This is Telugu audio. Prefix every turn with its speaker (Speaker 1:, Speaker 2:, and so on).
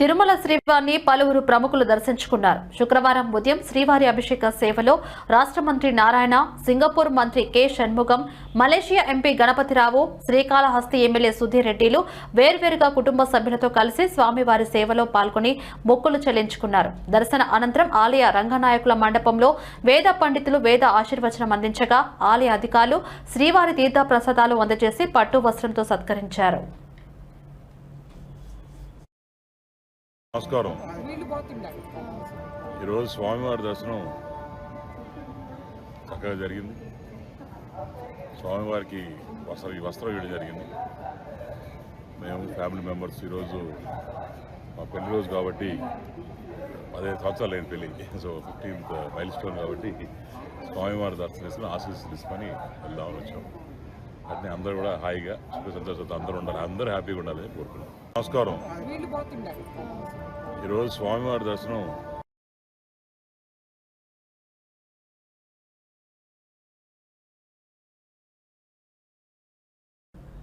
Speaker 1: తిరుమల శ్రీవారిని పలువురు ప్రముఖులు దర్శించుకున్నారు. శుక్రవారం ఉదయం శ్రీవారి అభిషేక సేవలో రాష్ట్ర మంత్రి నారాయణ సింగపూర్ మంత్రి K Shanmugam Malaysia MP Ganapathirao Srikalahasti MLA Sudheer రెడ్డిలు వేర్వేరుగా కుటుంబ సభ్యులతో కలిసి స్వామివారి సేవలో పాల్గొని మొక్కులు చెల్లించుకున్నారు. దర్శన అనంతరం ఆలయ రంగనాయకుల మండపంలో వేద పండితులు వేద ఆశీర్వచనం అందించగా ఆలయ అధికారులు శ్రీవారి తీర్థ ప్రసాదాలు అందజేసి పట్టు వస్త్రంతో సత్కరించారు.
Speaker 2: నమస్కారం. ఈరోజు స్వామివారి దర్శనం చక్కగా జరిగింది. స్వామివారికి వస్త్ర వస్త్రం ఇవ్వడం జరిగింది. మేము ఫ్యామిలీ మెంబర్స్ ఈరోజు మా పెళ్ళి రోజు కాబట్టి పదిహేను సంవత్సరాలు లేని పెళ్ళి సో ఫిఫ్టీన్త్ మైల్ స్టోన్ కాబట్టి స్వామివారి దర్శనం చేసుకుని ఆశీస్సు తీసుకొని వెళ్దామని వచ్చాం. అట్నే అందరూ కూడా హాయిగా సుఖ సంతోషంతో అందరూ ఉండాలి. అందరూ హ్యాపీగా ఉండాలని కోరుకున్నాం నమస్కారం. ఈరోజు స్వామివారి దర్శనం